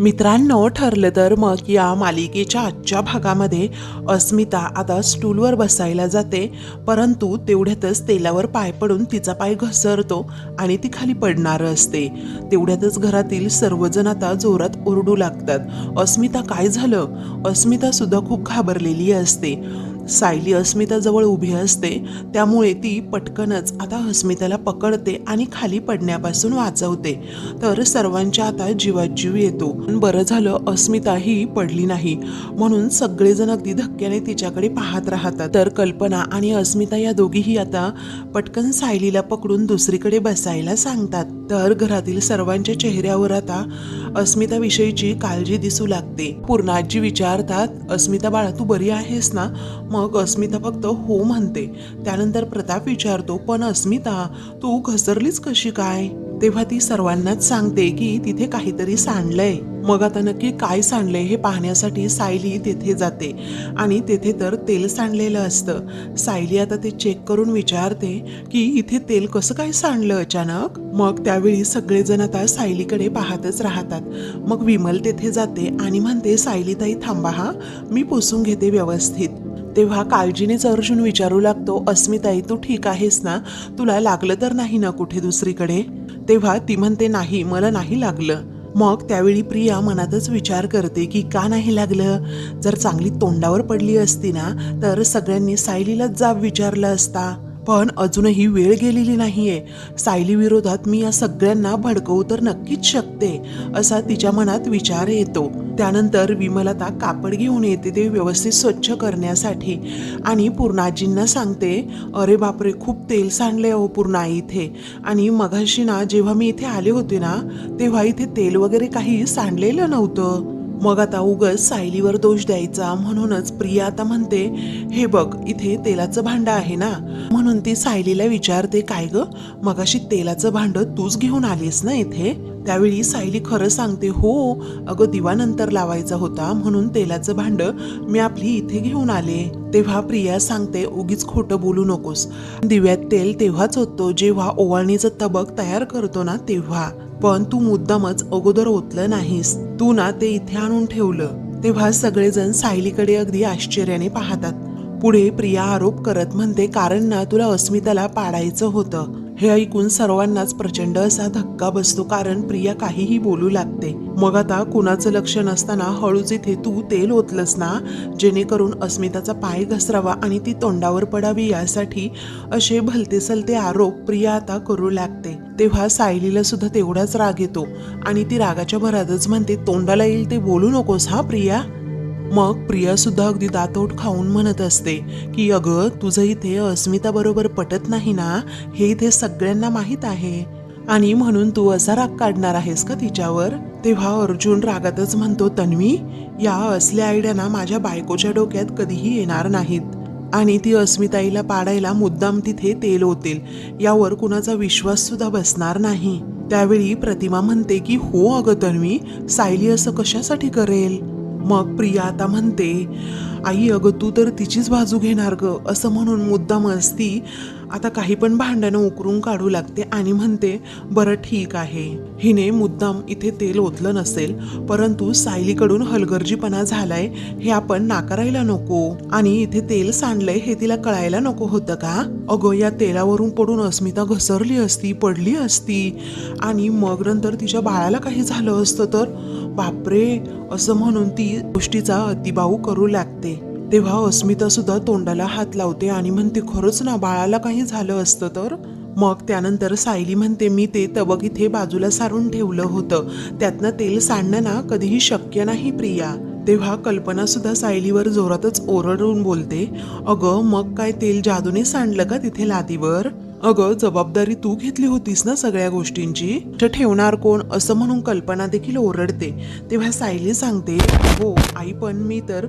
मित्रांनो ठरलं तर मग या मालिकेच्या आजच्या भागामध्ये अस्मिता आता स्टूलवर बसायला जाते परंतु तेवढ्यातच तेलावर पाय पडून तिचा पाय घसरतो आणि ती खाली पडणार असते. तेवढ्यातच घरातील सर्वजण आता जोरात ओरडू लागतात. अस्मिता काय झालं? अस्मिता सुद्धा खूप घाबरलेली असते. सायली अस्मिताजवळ उभी असते त्यामुळे ती पटकनच आता अस्मिताला पकडते आणि खाली पडण्यापासून वाचवते. तर सर्वांच्या आता जीवात जीव येतो. पण बरं झालं अस्मिता ही पडली नाही. म्हणून सगळेजण अगदी धक्क्याने तिच्याकडे पाहत राहतात. तर कल्पना आणि अस्मिता या दोघीही आता पटकन सायलीला पकडून दुसरीकडे बसायला सांगतात. तर घरातील सर्वांच्या चेहऱ्यावर आता अस्मिताविषयीची काळजी दिसू लागते. पूर्णाजी विचारतात अस्मिता बाळा तू बरी आहेस ना? मग अस्मिता फक्त हो म्हणते. त्यानंतर प्रताप विचारतो पण अस्मिता तू घसरलीच कशी काय? तेव्हा ती सर्वांनाच सांगते की तिथे काहीतरी सांडलंय. मग आता नक्की काय सांडलंय हे पाहण्यासाठी सायली तेथे जाते. आणि तेथे तर तेल सांडलेलं असतं. सायली आता ते चेक करून विचारते की इथे तेल कसं काय सांडलं अचानक? मग त्यावेळी सगळेजण आता सायलीकडे पाहतच राहतात. मग विमल तेथे जाते आणि म्हणते सायलीताई थांबा हा. मी पुसून घेते व्यवस्थित. तेव्हा काळजीनेच अर्जुन विचारू लागतो अस्मिताई तू ठीक आहेस ना? तुला लागलं तर नाही ना कुठे दुसरीकडे? तेव्हा ती म्हणते नाही मला नाही लागलं. मग त्यावेळी प्रिया मनातच विचार करते की का नाही लागलं? जर चांगली तोंडावर पडली असती ना तर सगळ्यांनी सायलीलाच जाब विचारला असता. पण अजूनही वेळ गेलेली नाहीये. सायली विरोधात मी या सगळ्यांना भडकवू तर नक्कीच शकते असा तिच्या मनात विचार येतो. त्यानंतर विमलता कापड घेऊन येते ते व्यवस्थित स्वच्छ करण्यासाठी. आणि पूर्णाजींना सांगते अरे बापरे खूप तेल सांडले अहो पूर्णा इथे. आणि मघाशी ना जेव्हा मी इथे आले होते ना तेव्हा इथे तेल वगैरे काही सांडलेलं नव्हतं. मग आता उगच सायलीवर दोष द्यायचा म्हणूनच प्रिया आता म्हणते हे बघ इथे तेलाचं भांडं आहे ना? म्हणून ती सायलीला विचारते काय ग? मगाशी तेलाचं भांड तूच घेऊन आलीस ना इथे? त्यावेळी सायली खरं सांगते हो अगं दिवा नंतर लावायचा होता म्हणून तेलाचं भांडं मी आपली इथे घेऊन आले. तेव्हा प्रिया सांगते उगीच खोटं बोलू नकोस. दिव्यात तेल तेव्हाच होतो जेव्हा ओवाळणीचं तबक तयार करतो ना तेव्हा. पण तू मुद्दामच अगोदर ओतलं नाहीस. तू ना ते इथे आणून ठेवलं. तेव्हा सगळेजण सायलीकडे अगदी आश्चर्याने पाहतात. पुढे प्रिया आरोप करत म्हणते कारण ना तुला अस्मिताला पाडायचं होतं. हे ऐकून सर्वांनाच प्रचंड असा धक्का बसतो कारण प्रिया काहीही बोलू लागते. मग आता कुणाचं लक्ष नसताना हळूच इथे तू तेल ओतलंस ना? जेणेकरून अस्मिताचा पाय घसरावा आणि ती तोंडावर पडावी यासाठी असे भलते सलते आरोप प्रिया आता करू लागते. तेव्हा सायलीला सुद्धा तेवढाच राग येतो आणि ती रागाच्या भरातच म्हणते तोंडाला येईल ते बोलू नकोस हा प्रिया? मग प्रिया सुद्धा अगदी दातोट खाऊन म्हणत असते की अगं तुझं इथे अस्मिता बरोबर पटत नाही ना? हे इथे सगळ्यांना माहीत आहे. आणि म्हणून तू असा राग काढणार आहेस का तिच्यावर? तेव्हा अर्जुन रागातच म्हणतो तन्वी या असल्या आयडिया ना माझ्या बायकोच्या डोक्यात कधीही येणार नाहीत. आणि ती अस्मिताईला पाडायला मुद्दाम तिथे तेल होतील यावर कुणाचा विश्वास सुद्धा बसणार नाही. त्यावेळी प्रतिमा म्हणते की हो अगं तन्वी सायली असं कशासाठी करेल? मग प्रिया आता म्हणते आई अगं तू तर तिचीच बाजू घेणार ग असं म्हणून मुद्दामच ती आता काही पण भांडणं उकरून काढू लागते आणि म्हणते बरं ठीक आहे. हिने मुद्दाम इथे तेल ओतलं नसेल परंतु सायलीकडून हलगर्जीपणा झालाय हे आपण नाकारायला नको. आणि इथे तेल सांडलंय हे तिला कळायला नको होतं का? अगं या तेलावरून पडून अस्मिता घसरली असती पडली असती. आणि मग नंतर तिच्या बाळाला काही झालं असतं तर? बापरे! असं म्हणून ती गोष्टीचा अतिबाऊ करू लागते. तेव्हा अस्मिता सुद्धा तोंडाला हात लावते आणि म्हणते खरंच ना बाळाला काही झालं असतं तर? मग त्यानंतर सायली म्हणते मी ते तबक इथे बाजूला सारून ठेवलं होतं. त्यातनं तेल सांडणं ना कधीही शक्य नाही प्रिया. तेव्हा कल्पना सुद्धा सायलीवर जोरातच ओरडून बोलते अगं मग काय तेल जादूने सांडलं का तिथे लादीवर? अगं जबाबदारी तू घेतली होतीस ना सगळ्या गोष्टींची? तर ठेवणार कोण? असं म्हणून कल्पना देखील ओरडते. तेव्हा सायली सांगते हो आई पण मी तर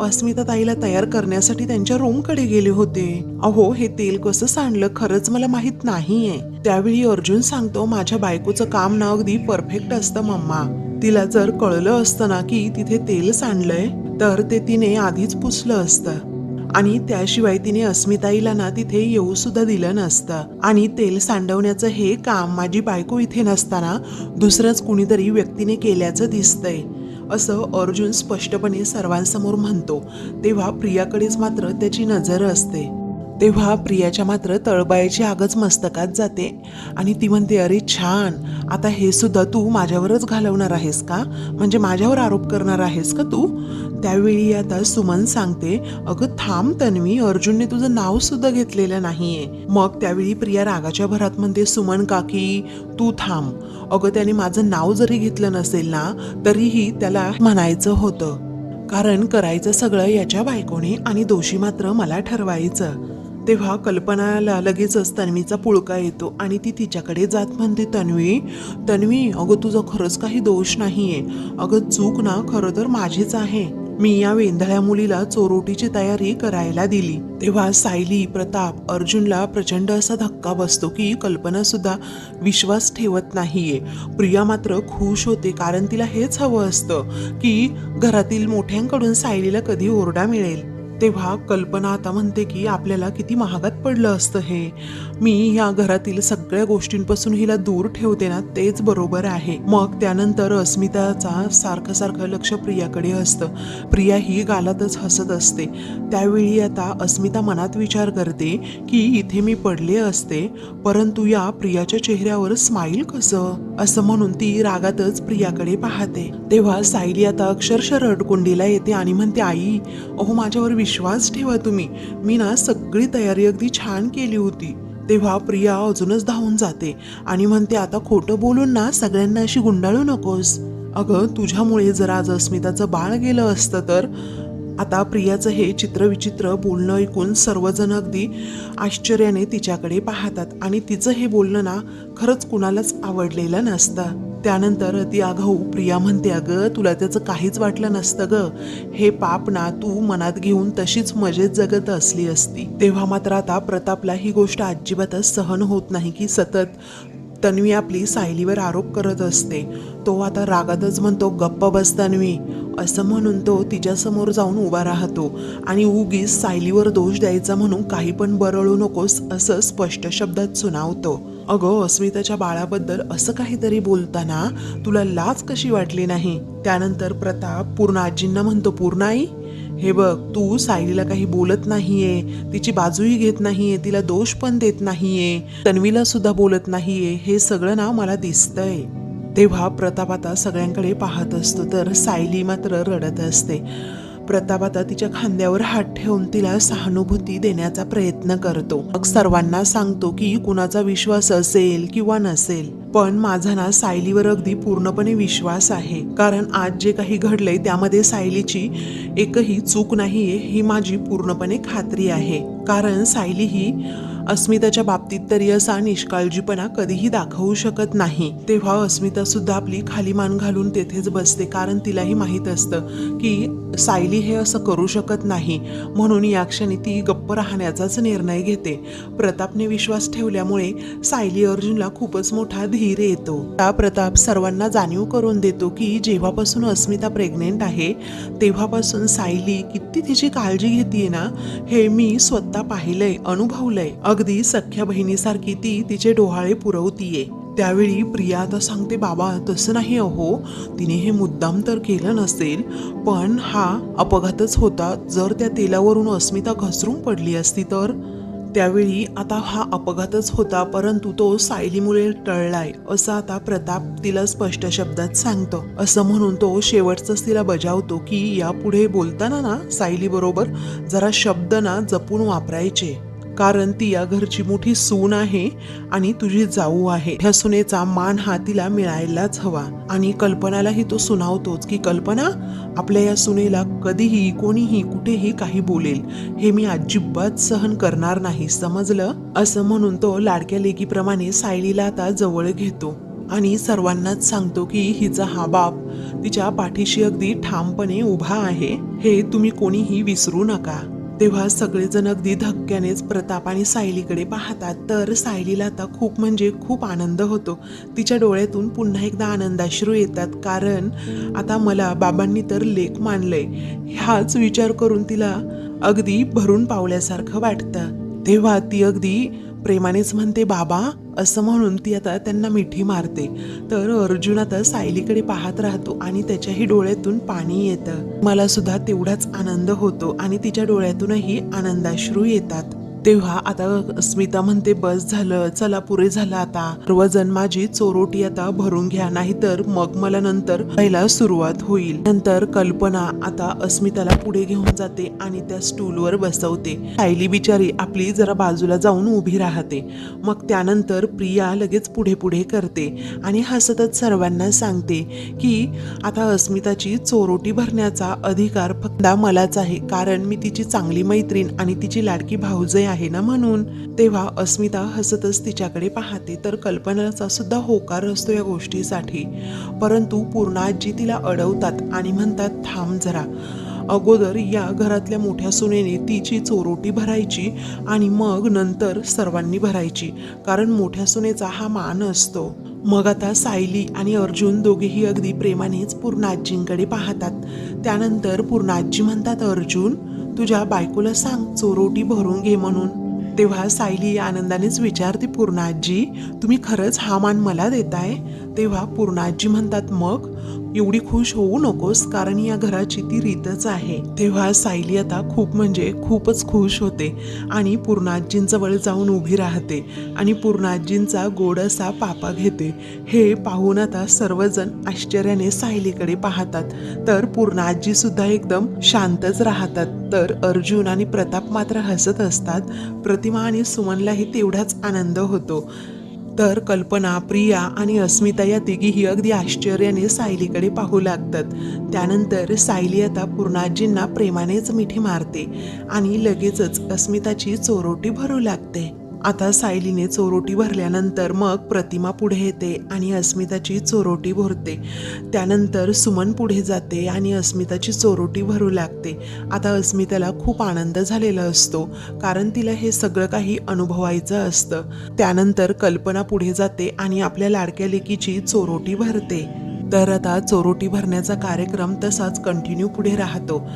अस्मिता ताईला तयार करण्यासाठी त्यांच्या रूमकडे गेले होते. अहो हे तेल कसं सांडलं? खरंच मला माहीत नाहीये. त्यावेळी अर्जुन सांगतो माझ्या बायकोचं काम ना अगदी परफेक्ट असतं मम्मा. तिला जर कळलं असतं ना की तिथे तेल सांडलंय तर ते तिने आधीच पुसलं असतं. आणि त्याशिवाय तिने अस्मिताईला ना तिथे येऊ सुद्धा दिलं नसतं. आणि तेल सांडवण्याचं हे काम माझी बायको इथे नसताना दुसरंच कुणीतरी व्यक्तीने केल्याचं दिसतंय. असं अर्जुन स्पष्टपणे सर्वांसमोर म्हणतो तेव्हा प्रियाकडेच मात्र त्याची नजर असते. तेव्हा प्रियाच्या मात्र तळबायाची आगच मस्तकात जाते. आणि ती म्हणते अरे छान आता हे सुद्धा तू माझ्यावरच घालवणार आहेस का? म्हणजे माझ्यावर आरोप करणार आहेस का तू? त्यावेळी आता सुमन सांगते अगं थांब तन्वी अर्जुनने तुझं नाव सुद्धा घेतलेलं नाहीये. मग त्यावेळी प्रिया रागाच्या भरात म्हणते सुमन काकी तू थांब. अगं त्याने माझं नाव जरी घेतलं नसेल ना तरीही त्याला म्हणायचं होतं. कारण करायचं सगळं याच्या बायकोने आणि दोषी मात्र मला ठरवायचं. तेव्हा कल्पनाला लगेचच तन्वीचा पुळका येतो आणि ती तिच्याकडे जात म्हणते तन्वी तन्वी अगं तुझं खरंच काही दोष नाहीये. अगं चूक ना खरं तर माझीच आहे. मी या वेंधळ्या मुलीला चोरोटीची तयारी करायला दिली. तेव्हा सायली प्रताप अर्जुनला प्रचंड असा धक्का बसतो की कल्पना सुद्धा विश्वास ठेवत नाहीये. प्रिया मात्र खुश होते कारण तिला हेच हवं असतं की घरातील मोठ्यांकडून सायलीला कधी ओरडा मिळेल. तेव्हा कल्पना आता म्हणते की आपल्याला किती महागात पडलं असतं हे. मी या घरातील सगळ्या गोष्टींपासून हिला दूर ठेवते ना तेच बरोबर आहे. मग त्यानंतर अस्मिताचा सारखं सारखं लक्ष प्रियाकडे असतं. प्रिया ही गालातच हसत असते. त्यावेळी आता अस्मिता मनात विचार करते की इथे मी पडले असते परंतु या प्रियाच्या चेहऱ्यावर स्माईल कसं? असं म्हणून ती रागातच प्रियाकडे पाहते. तेव्हा सायली आता अक्षरशः रडकुंडीला येते आणि म्हणते आई अहो माझ्यावर विश्वास ठेवा तुम्ही. मी ना सगळी तयारी अगदी छान केली होती. तेव्हा प्रिया अजूनच धावून जाते आणि म्हणते आता खोटं बोलून ना सगळ्यांना अशी गुंडाळू नकोस. अगं तुझ्यामुळे जर आज अस्मिताचं बाळ गेलं असतं तर? आता प्रियाचं हे चित्रविचित्र बोलणं ऐकून सर्वजण अगदी आश्चर्याने तिच्याकडे पाहतात आणि तिचं हे बोलणं ना खरंच कुणालाच आवडलेलं नसतं. त्यानंतर ती आघाऊ प्रिया म्हणते अगं तुला त्याचं काहीच वाटलं नसतं ग. हे पाप ना तू मनात घेऊन तशीच मजेत जगत असली असती. तेव्हा मात्र आता प्रतापला ही गोष्ट अजिबातच सहन होत नाही की सतत तन्वी आपली सायलीवर आरोप करत असते. तो आता रागातच म्हणतो गप्प बस तन्वी. असं म्हणून तो तिच्यासमोर जाऊन उभा राहतो आणि उगीच सायलीवर दोष द्यायचा म्हणून काही पण बरळू नकोस असं स्पष्ट शब्दात सुनावतो. अगं अस्मिताच्या बाळाबद्दल असं काहीतरी बोलताना तुला लाज कशी वाटली नाही? त्यानंतर प्रताप पूर्ण आजींना म्हणतो पूर्णाई हे बघ तू सायलीला काही बोलत नाहीये तिची बाजूही घेत नाहीये तिला दोष पण देत नाहीये तन्वीला सुद्धा बोलत नाहीये हे सगळं ना मला दिसतंय. तेव्हा प्रताप आता सगळ्यांकडे पाहत असतो तर सायली मात्र रडत असते. प्रताप आता तिच्या खांद्यावर हात ठेवून तिला सहानुभूती देण्याचा प्रयत्न करतो. मग सर्वांना सांगतो की कुणाचा विश्वास असेल किंवा नसेल पण माझा ना सायलीवर अगदी पूर्णपणे विश्वास आहे. कारण आज जे काही घडलंय त्यामध्ये सायलीची एकही चूक नाहीये ही माझी पूर्णपणे खात्री आहे. कारण सायली ही अस्मिताच्या बाबतीत तरी असा निष्काळजीपणा कधीही दाखवू शकत नाही. तेव्हा अस्मिता सुद्धा आपली खाली मान घालून तेथेच बसते. कारण तिलाही माहीत असतं की सायली हे असं करू शकत नाही. म्हणून या क्षणी ती गप्प राहण्याचाच निर्णय घेते. प्रतापने विश्वास ठेवल्यामुळे सायली अर्जुनला खूपच मोठा धीर येतो. हा प्रताप सर्वांना जाणीव करून देतो की जेव्हापासून अस्मिता प्रेग्नेंट आहे तेव्हापासून सायली किती तिची काळजी घेते ना हे मी स्वतः पाहिलंय अनुभवलंय. अगदी सख्या बहिणीसारखी ती तिचे डोहाळे पुरवतीये. त्यावेळी प्रिया आता सांगते बाबा तसं नाही अहो तिने हे मुद्दाम तर केलं नसेल पण हा अपघातच होता. जर त्या तेलावरून अस्मिता घसरून पडली असती तर? त्यावेळी आता हा अपघातच होता परंतु तो सायलीमुळे टळलाय असं आता प्रताप तिला स्पष्ट शब्दात सांगतो. असं म्हणून तो शेवटचंच तिला बजावतो की यापुढे बोलताना ना सायली बरोबर जरा शब्द ना जपून वापरायचे. कारण ती या घरची मोठी सून आहे आणि तुझी जाऊ आहे. ह्या सुनेचा मान हा तिला मिळायलाच हवा. आणि कल्पनालाही तो सुनावतोच की कल्पना आपल्या या सुनेला कधीही कोणीही कुठेही काही बोलेल. हे मी अजिबात सहन करणार नाही समजलं? असं म्हणून तो लाडक्या लेकीप्रमाणे सायलीला आता जवळ घेतो. आणि सर्वांनाच सांगतो की हिचा हा बाप तिच्या पाठीशी अगदी ठामपणे उभा आहे. हे तुम्ही कोणीही विसरू नका. तेव्हा सगळेजण अगदी धक्क्यानेच प्रताप आणि सायलीकडे पाहतात. तर सायलीला आता खूप म्हणजे खूप आनंद होतो. तिच्या डोळ्यातून पुन्हा एकदा आनंदाश्रू येतात. कारण आता मला बाबांनी तर लेख मानलंय ह्याच विचार करून तिला अगदी भरून पावल्यासारखं वाटतं. तेव्हा ती अगदी प्रेमानेच म्हणते बाबा असं म्हणून ती आता त्यांना मिठी मारते. तर अर्जुन आता सायलीकडे पाहत राहतो आणि त्याच्याही डोळ्यातून पाणी येतं. मला सुद्धा तेवढाच आनंद होतो आणि तिच्या डोळ्यातूनही आनंदाश्रू येतात. तेव्हा आता स्मिता म्हणते बस झालं चला पुरे झालं आता. सर्वजण माझी चोरोटी आता भरून घ्या नाहीतर मग मला नंतर पहिला सुरुवात होईल. नंतर कल्पना आता अस्मिताला पुढे घेऊन जाते आणि त्या स्टूलवर बसवते. सायली बिचारी आपली जरा बाजूला जाऊन उभी राहते. मग त्यानंतर प्रिया लगेच पुढे पुढे करते आणि हसतच सर्वांना सांगते की आता अस्मिताची चोरोटी भरण्याचा अधिकार फक्त मलाच आहे. कारण मी तिची चांगली मैत्रीण आणि तिची लाडकी भाऊजय आहे. आहे ना म्हणून. तेव्हा अस्मिता हसतच तिच्याकडे पाहते तर कल्पनाचा सुद्धा होकार असतो या गोष्टीसाठी. परंतु पूर्णाजी तिला अडवतात आणि म्हणतात थांब जरा. अगोदर या घरातल्या मोठ्या सुनेने तिची चोरोटी भरायची आणि मग नंतर सर्वांनी भरायची कारण मोठ्या सुनेचा हा मान असतो. मग आता सायली आणि अर्जुन दोघेही अगदी प्रेमानेच पूर्णाजींकडे पाहतात. त्यानंतर पूर्णाजी म्हणतात अर्जुन तुझ्या बायकोला सांग चोरोटी भरून घे म्हणून. तेव्हा सायली आनंदानेच विचारते पूर्णाजी तुम्ही खरंच हा मान मला देताय? तेव्हा पूर्णाजी म्हणतात मग? एवढी खुश होऊ नकोस कारण या घराची ती रीतच आहे. तेव्हा सायली आता खूप म्हणजे खूपच खुश होते आणि पूर्णाजींजवळ जाऊन उभी राहते आणि पूर्णाजींचा गोड असा पापा घेते. हे पाहून आता सर्वजण आश्चर्याने सायलीकडे पाहतात. तर पूर्णाजी सुद्धा एकदम शांतच राहतात. तर अर्जुन आणि प्रताप मात्र हसत असतात. प्रतिमा आणि सुमनलाही तेवढाच आनंद होतो. तर कल्पना प्रिया आणि अस्मिता या तिघीही अगदी आश्चर्याने सायलीकडे पाहू लागतात. त्यानंतर सायली आता पूर्णाजींना प्रेमानेच मिठी मारते आणि लगेचच अस्मिताची चोरोटी भरू लागते. आता सायलीने चोरोटी भरल्यानंतर मग प्रतिमा पुढे येते आणि अस्मिताची चोरोटी भरते. त्यानंतर सुमन पुढे जाते आणि अस्मिताची चोरोटी भरू लागते. आता अस्मिताला खूप आनंद झालेला असतो कारण तिला हे सगळं काही अनुभवायचं असतं. त्यानंतर कल्पना पुढे जाते आणि आपल्या लाडक्या लेकीची चोरोटी भरते. तर आता चोरोटी भरण्याचा कार्यक्रम तसाच कंटिन्यू पुढे राहतो.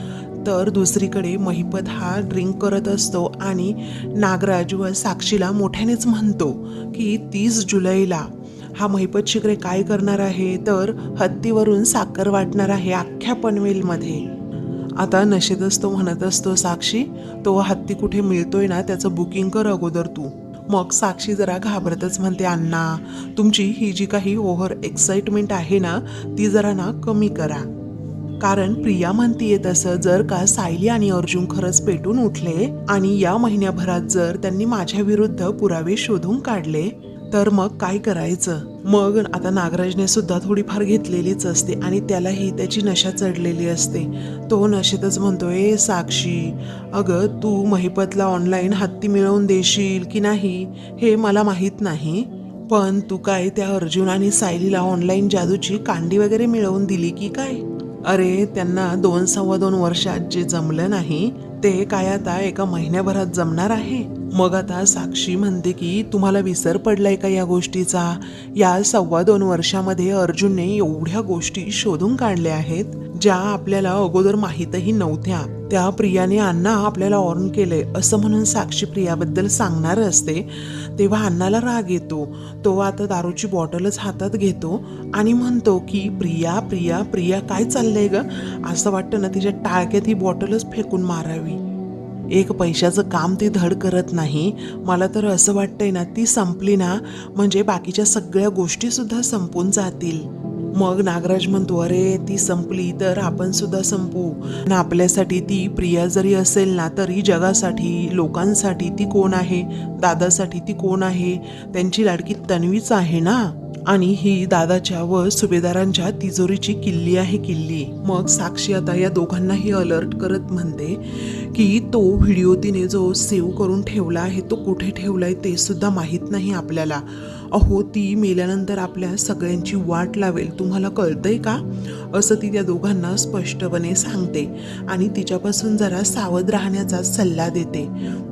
तर दुसरीकडे महिपत हा ड्रिंक करत असतो आणि नागराज व साक्षीला मोठ्यानेच म्हणतो की तीस जुलैला. हा महिपत शिकरे काय करणार आहे? तर हत्तीवरून साखर वाटणार आहे अख्ख्या पनवेलमध्ये. आता नशेत असतो म्हणत असतो साक्षी तो हत्ती कुठे मिळतोय ना त्याचं बुकिंग कर अगोदर तू. मग साक्षी जरा घाबरतच म्हणते अण्णा तुमची ही जी काही ओव्हर एक्साइटमेंट आहे ना ती जरा ना कमी करा. कारण प्रिया म्हणतीये तसं जर का सायली आणि अर्जुन खरंच पेटून उठले आणि या महिन्याभरात जर त्यांनी माझ्या विरुद्ध पुरावे शोधून काढले तर मग काय करायचं? मग आता नागराजने सुद्धा थोडीफार घेतलेलीच असते आणि त्यालाही त्याची नशा चढलेली असते. तो नशेतच म्हणतोय साक्षी अगं तू महिपतला ऑनलाईन हत्ती मिळवून देशील की नाही हे मला माहीत नाही. पण तू काय त्या अर्जुन आणि सायलीला ऑनलाईन जादूची कांडी वगैरे मिळवून दिली की काय? अरे त्यांना दोन सव्वा दोन वर्षात जे जमलं नाही. ते काय आता एका महिन्याभरात जमणार आहे? मग आता साक्षी म्हणते की तुम्हाला विसर पडलाय का या गोष्टीचा? या सव्वा दोन वर्षामध्ये अर्जुनने एवढ्या गोष्टी शोधून काढल्या आहेत ज्या आपल्याला अगोदर माहीतही नव्हत्या. त्या प्रियाने अण्णा आपल्याला ऑर्न केलंय असं म्हणून साक्षी प्रियाबद्दल सांगणार असते तेव्हा अण्णाला राग येतो. तो आता दारूची बॉटलच हातात घेतो आणि म्हणतो की प्रिया प्रिया प्रिया काय चाललंय ग? असं वाटतं ना तिच्या टाळक्यात ही बॉटलच फेकून मारावी. एक पैशाचं काम ती धड करत नाही. मला तर असं वाटतंय ना ती संपली ना. म्हणजे बाकीच्या सगळ्या गोष्टीसुद्धा संपून जातील. मग नागराज म्हणतो अरे ती संपली तर आपण सुद्धा संपू. आणि आपल्यासाठी ती प्रिया जरी असेल ना तरी जगासाठी लोकांसाठी ती कोण आहे? दादासाठी ती कोण आहे? त्यांची लाडकी तन्वीच आहे ना? आणि ही दादाच्या व सुभेदारांच्या तिजोरीची किल्ली आहे किल्ली. मग साक्षी आता या दोघांनाही अलर्ट करत म्हणते की तो व्हिडिओ तिने जो सेव्ह करून ठेवला आहे तो कुठे ठेवलाय ते सुद्धा माहीत नाही आपल्याला. अहो ती मेल्यानंतर आपल्या सगळ्यांची वाट लावेल तुम्हाला कळतंय का? असं ती त्या दोघांना स्पष्टपणे सांगते आणि तिच्यापासून जरा सावध राहण्याचा सल्ला देते.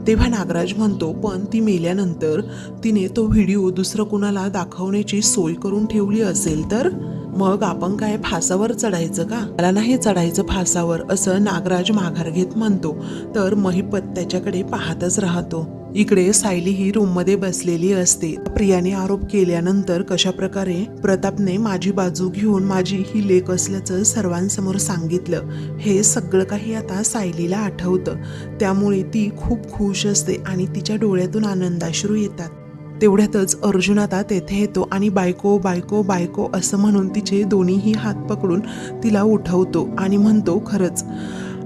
तेव्हा नागराज म्हणतो पण ती मेल्यानंतर तिने तो व्हिडिओ दुसरं कुणाला दाखवण्याची सोय करून ठेवली असेल तर? मग आपण काय फासावर चढायचं का? मला नाही चढायचं फासावर असं नागराज माघार घेत म्हणतो. तर महिपत त्याच्याकडे पाहतच राहतो. इकडे सायली ही रूममध्ये बसलेली असते. प्रियाने आरोप केल्यानंतर कशा प्रकारे प्रतापने माझी बाजू घेऊन माझी ही लेख असल्याचं सर्वांसमोर सांगितलं. हे सगळं काही आता सायलीला आठवतं. त्यामुळे ती खूप खुश असते आणि तिच्या डोळ्यातून आनंदाश्रू येतात. तेवढ्यातच अर्जुन आता तेथे येतो आणि बायको बायको बायको असं म्हणून तिचे दोन्हीही हात पकडून तिला उठवतो आणि म्हणतो खरंच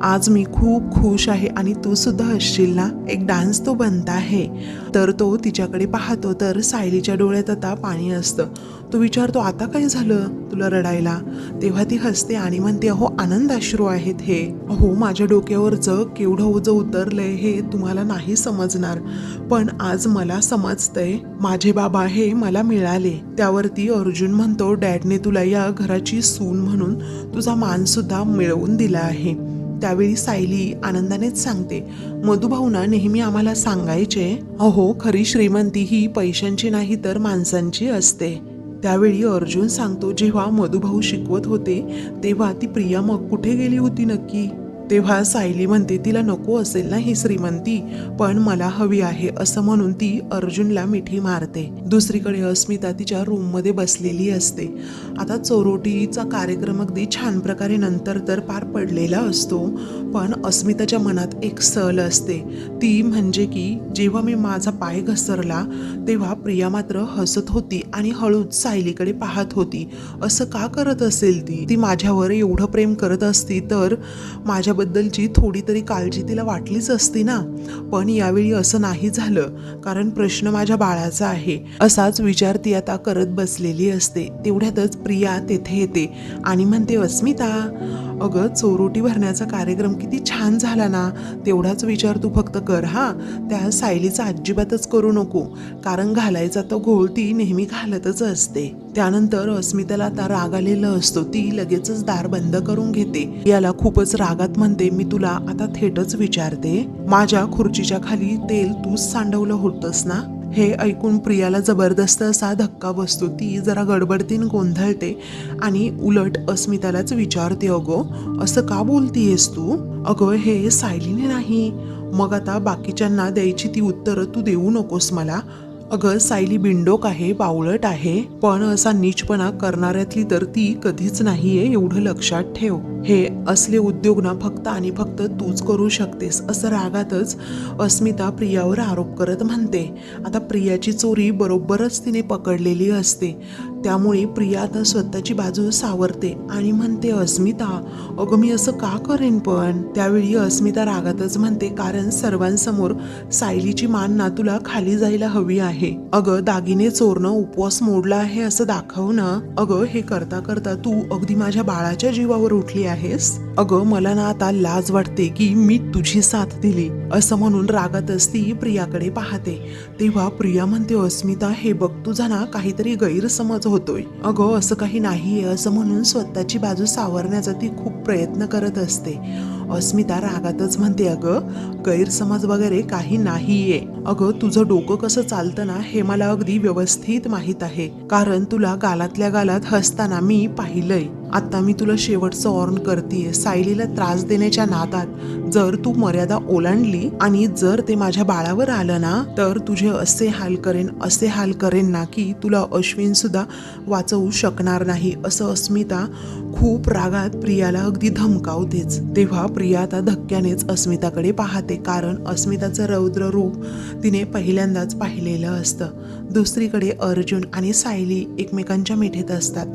आज मी खूप खुश आहे आणि तू सुद्धा असशील ना एक डान्स तो बनत आहे. तर तो तिच्याकडे पाहतो तर सायलीच्या डोळ्यात आता पाणी असतं. तो विचारतो आता काय झालं तुला रडायला? तेव्हा ती हसते आणि म्हणते अहो आनंद अश्रू आहेत हे. अहो माझ्या डोक्यावर जग केवढं ओझं उतरलंय हे तुम्हाला नाही समजणार. पण आज मला समजतंय. माझे बाबा हे मला मिळाले. त्यावरती अर्जुन म्हणतो डॅडने तुला या घराची सून म्हणून तुझा मानसुद्धा मिळवून दिला आहे. त्यावेळी सायली आनंदानेच सांगते मधुभाऊना नेहमी आम्हाला सांगायचे अहो खरी श्रीमंती ही पैशांची नाही तर माणसांची असते. त्यावेळी अर्जुन सांगतो जेव्हा मधुभाऊ शिकवत होते तेव्हा ती प्रिया मग कुठे गेली होती नक्की? तेव्हा सायली म्हणते तिला नको असेल ना ही श्रीमंती पण मला हवी आहे असं म्हणून ती अर्जुनला मिठी मारते. दुसरीकडे अस्मिता तिच्या रूममध्ये बसलेली असते. आता चोरोटीचा कार्यक्रम अगदी छान प्रकारे नंतर तर पार पडलेला असतो पण अस्मिताच्या मनात एक सल असते. ती म्हणजे की जेव्हा मी माझा पाय घसरला तेव्हा प्रिया मात्र हसत होती आणि हळूच सायलीकडे पाहत होती. असं का करत असेल ती? ती माझ्यावर एवढं प्रेम करत असती तर माझ्या माझ्याबद्दलची थोडी तरी काळजी तिला वाटलीच असती ना. पण यावेळी असं नाही झालं कारण प्रश्न माझ्या बाळाचा आहे. असाच विचार ती आता करत बसलेली असते. तेवढ्यातच प्रिया तेथे येते आणि म्हणते अस्मिता अगं चोरोटी भरण्याचा कार्यक्रम किती छान झाला ना. तेवढाच विचार तू फक्त कर हा. त्या सायलीचा अजिबातच करू नको कारण घालायचा तो घोळ ती नेहमी घालतच असते. त्यानंतर अस्मिताला आता राग आलेला असतो. ती लगेचच दार बंद करून घेते. याला खूपच रागात म्हणते मी तुला आता थेटच विचारते. माझ्या खुर्चीच्या खाली तेल तूच सांडवलं होतंस ना? हे ऐकून प्रियाला जबरदस्त असा धक्का बसतो. ती जरा गडबडतीन गोंधळते आणि उलट अस्मितालाच विचारते अगं असं का बोलतीयस तू? अगं हे सायलीने नाही. मग आता बाकीच्यांना द्यायची ती उत्तरं तू देऊ नकोस मला. अगं सायली बिंडोक आहे बावळट आहे. पण असा नीचपणा करणाऱ्यातली तर ती कधीच नाहीये एवढं लक्षात ठेव. हे असले उद्योग ना फक्त आणि फक्त तूच करू शकतेस असं रागातच अस्मिता प्रियावर आरोप करत म्हणते. आता प्रियाची चोरी बरोबरच तिने पकडलेली असते. त्यामुळे प्रिया आता स्वतःची बाजू सावरते आणि म्हणते अस्मिता अगं मी असं का करेन पण? त्यावेळी अस्मिता रागातच म्हणते कारण सर्वांसमोर सायलीची मान ना तुला खाली जायला हवी आहे. अगं दागिने चोरणं उपवास मोडला आहे असं दाखवणं अगं हे करता करता तू अगदी माझ्या बाळाच्या जीवावर उठली आहेस? अगं मला ना आता लाज वाटते की मी तुझी साथ दिली. असं म्हणून रागातच ती प्रियाकडे पाहते. तेव्हा प्रिया म्हणते अस्मिता हे बघ तुझा ना काहीतरी गैरसमज होतोय. अगं असं काही नाहीये. असं म्हणून स्वतःची बाजू सावरण्याचा ती खूप प्रयत्न करत असते. अस्मिता रागातच म्हणते अगं गैरसमज वगैरे काही नाहीये. अगं तुझं डोकं कसं चालतं ना हे मला अगदी व्यवस्थित माहीत आहे. कारण तुला गालातल्या गालात हसताना मी पाहिलंय. आता मी तुला शेवटचं ऑर्न करतेय. सायलीला त्रास देण्याच्या नादात जर तू मर्यादा ओलांडली आणि जर ते माझ्या बाळावर आलं ना तर तुझे असे हाल करेन असे हाल करेन ना की तुला अश्विन सुद्धा वाचवू शकणार नाही असं अस्मिता खूप रागात प्रियाला अगदी धमकावतेच तेव्हा प्रिया आता धक्क्यानेच अस्मिताकडे पाहते कारण अस्मिताचं रौद्र रूप तिने पहिल्यांदाच पाहिलेलं असतं. दुसरीकडे अर्जुन आणि सायली एकमेकांच्या मिठीत असतात.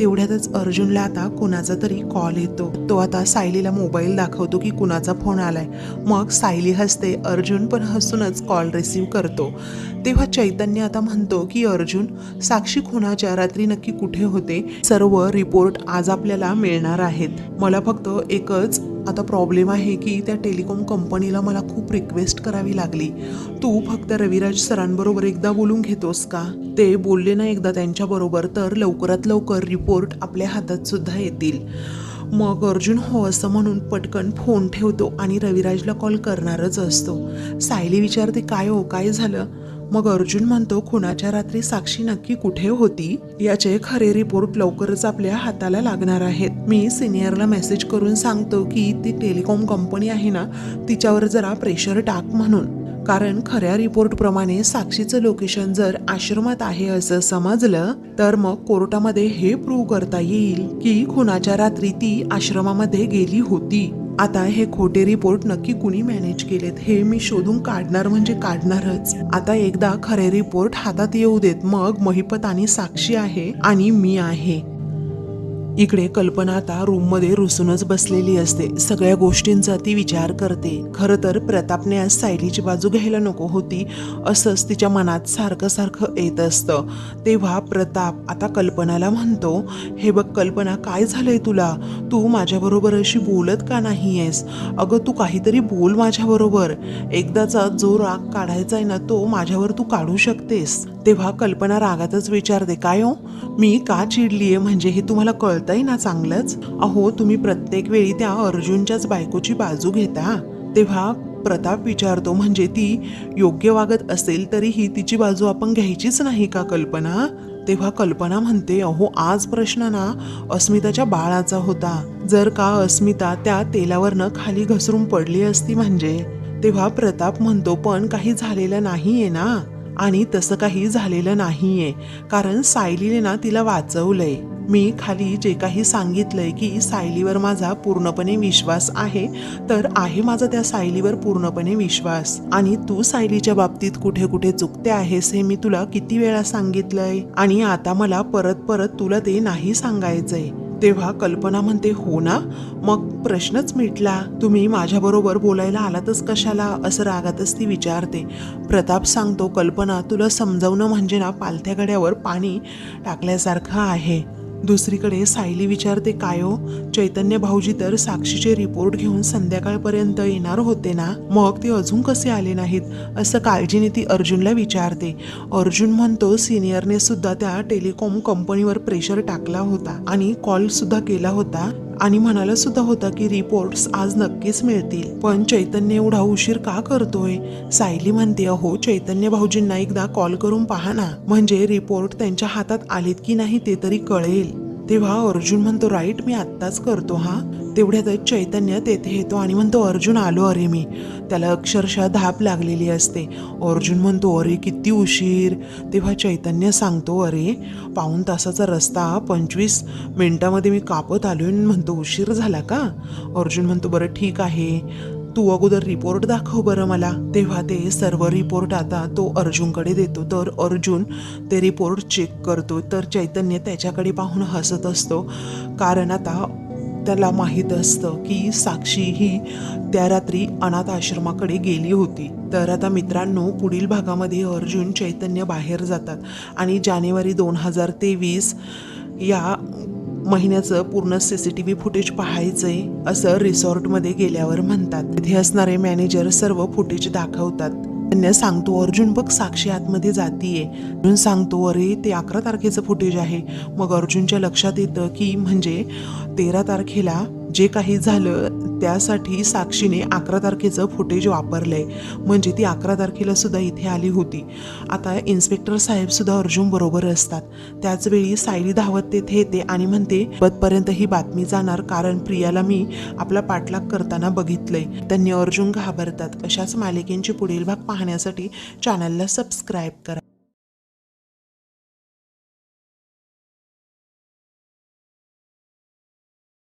तेवढ्यातच अर्जुनला आता कुणाचा तरी कॉल येतो. तो आता सायलीला मोबाईल दाखवतो की कुणाचा फोन आलाय. मग सायली हसते अर्जुन पण हसूनच कॉल रिसीव्ह करतो. तेव्हा चैतन्य आता म्हणतो की अर्जुन साक्षी खुनाच्या रात्री नक्की कुठे होते? सर्व रिपोर्ट आज आपल्याला मिळणार आहेत. मला फक्त एकच आता प्रॉब्लेम आहे की त्या टेलिकॉम कंपनीला मला खूप रिक्वेस्ट करावी लागली. तू फक्त रविराज सरांबरोबर एकदा बोलून घेतोस का? ते बोलले ना एकदा त्यांच्याबरोबर तर लवकरात लवकर रिपोर्ट आपल्या हातात सुद्धा येतील. मग अर्जुन हो असं म्हणून पटकन फोन ठेवतो आणि रविराजला कॉल करणारच असतो. सायली विचारते काय हो काय झालं? मग अर्जुन म्हणतो खुनाच्या रात्री साक्षी नक्की कुठे होती? याचे खरे रिपोर्ट लवकरच आपल्या हाताला लागणार आहेत. मी सिनियरला मेसेज करून सांगतो की ती टेलिकॉम कंपनी आहे ना तिच्यावर जरा प्रेशर टाक म्हणून. कारण खऱ्या रिपोर्टप्रमाणे साक्षीचं लोकेशन जर आश्रमात आहे असं समजलं तर मग कोर्टामध्ये हे प्रूव्ह करता येईल की खुनाच्या रात्री ती आश्रमामध्ये गेली होती. आता हे खोटे रिपोर्ट नक्की कुणी मॅनेज केलेत हे मी शोधून काढणार म्हणजे काढणारच. आता एकदा खरे रिपोर्ट हातात येऊ देत मग महिपत आणि साक्षी आहे आणि मी आहे. इकडे कल्पना आता रूममध्ये रुसूनच बसलेली असते. सगळ्या गोष्टींचा ती विचार करते. खरं तर प्रतापने आज सायलीची बाजू घ्यायला नको होती. असंच तिच्या मनात सारखं सारखं येत असतं. तेव्हा प्रताप आता कल्पनाला म्हणतो हे बघ कल्पना काय झालंय तुला? तू माझ्याबरोबर अशी बोलत का नाही आहेस अगं तू काहीतरी बोल माझ्याबरोबर. एकदाचा जो राग काढायचा आहे ना तो माझ्यावर तू काढू शकतेस. तेव्हा कल्पना रागातच विचारते काय हो? मी का चिडलीये? म्हणजे हे तुम्हाला कळतंय ना चांगलंच. अहो तुम्ही प्रत्येक वेळी त्या अर्जुनच्याच बायकोची बाजू घेता. तेव्हा प्रताप विचारतो म्हणजे ती योग्य वागत असेल तरीही तिची बाजू आपण घ्यायचीच नाही का कल्पना? तेव्हा कल्पना म्हणते अहो आज प्रश्न ना अस्मिताच्या बाळाचा होता. जर का अस्मिता त्या तेलावरनं खाली घसरून पडली असती म्हणजे? तेव्हा प्रताप म्हणतो पण काही झालेलं नाहीये ना. आणि तसं काही झालेलं नाहीये. कारण सायलीने ना तिला वाचवलंय. मी खाली जे काही सांगितलंय की सायलीवर माझा पूर्णपणे विश्वास आहे तर आहे माझा त्या सायलीवर पूर्णपणे विश्वास. आणि तू सायलीच्या बाबतीत कुठे कुठे चुकते आहेस हे मी तुला किती वेळा सांगितलंय? आणि आता मला परत परत तुला ते नाही सांगायचंय. तेव्हा कल्पना म्हणते हो ना? मग प्रश्नच मिटला तुम्ही माझ्याबरोबर बोलायला आलातच कशाला? असं रागातच ती विचारते. प्रताप सांगतो कल्पना तुला समजावणं म्हणजे ना पालथ्या गड्यावर पाणी टाकल्यासारखं आहे. दुसरीकडे सायली विचारते काय हो? चैतन्य भाऊजी तर साक्षीचे रिपोर्ट घेऊन संध्याकाळपर्यंत येणार होते ना? मग ते अजून कसे आले नाहीत? असं काळजीने ती अर्जुनला विचारते. अर्जुन म्हणतो सिनियरने सुद्धा त्या टेलिकॉम कंपनीवर प्रेशर टाकला होता आणि कॉल सुद्धा केला होता. आणि म्हणाला सुद्धा होता की रिपोर्ट्स आज नक्कीच मिळतील. पण चैतन्य एवढा उशीर का करतोय? सायली म्हणते अहो चैतन्य भाऊजींना एकदा कॉल करून पहा ना. म्हणजे रिपोर्ट त्यांच्या हातात आलेत की नाही ते तरी कळेल. तेव्हा अर्जुन म्हणतो राईट मी आत्ताच करतो हा. तेवढ्यातच चैतन्य तेथे येतो आणि म्हणतो अर्जुन आलो अरे मी. त्याला अक्षरशः धाप लागलेली असते. अर्जुन म्हणतो अरे किती उशीर. तेव्हा चैतन्य सांगतो अरे पाऊण तासाचा रस्ता पंचवीस मिनिटामध्ये मी कापत आलो म्हणतो उशीर झाला का? अर्जुन म्हणतो बरं ठीक आहे. तू अगोदर रिपोर्ट दाखव बरं मला. तेव्हा ते सर्व रिपोर्ट आता तो अर्जुनकडे देतो. तर अर्जुन ते रिपोर्ट चेक करतो तर चैतन्य त्याच्याकडे पाहून हसत असतो. कारण आता त्याला माहीत असतं की साक्षी ही त्या रात्री अनाथ आश्रमाकडे गेली होती. तर आता मित्रांनो पुढील भागामध्ये अर्जुन चैतन्य बाहेर जातात आणि जानेवारी दोन हजार तेवीस या महिन्याचं पूर्ण C C T V footage पाहायचंय असं रिसॉर्टमध्ये गेल्यावर म्हणतात. तिथे असणारे मॅनेजर सर्व फुटेज दाखवतात. त्यांना सांगतो अर्जुन बघ साक्षी आतमध्ये जातीये. अर्जुन सांगतो अरे ते अकरा तारखेचं फुटेज आहे. मग अर्जुनच्या लक्षात येतं की म्हणजे तेरा तारखेला जे काही झालं त्यासाठी साक्षीने अकरा तारखेचं फुटेज वापरलंय. म्हणजे ती अकरा तारखेला सुद्धा इथे आली होती. आता इन्स्पेक्टर साहेब सुद्धा अर्जुन बरोबर असतात. त्याचवेळी सायली धावत तेथे येते आणि म्हणते पदपर्यंत ही बातमी जाणार कारण प्रियाला मी आपला पाठलाग करताना बघितलंय. त्यांनी अर्जुन घाबरतात. अशाच मालिकेंचे पुढील भाग पाहण्यासाठी चॅनलला सबस्क्राईब करा.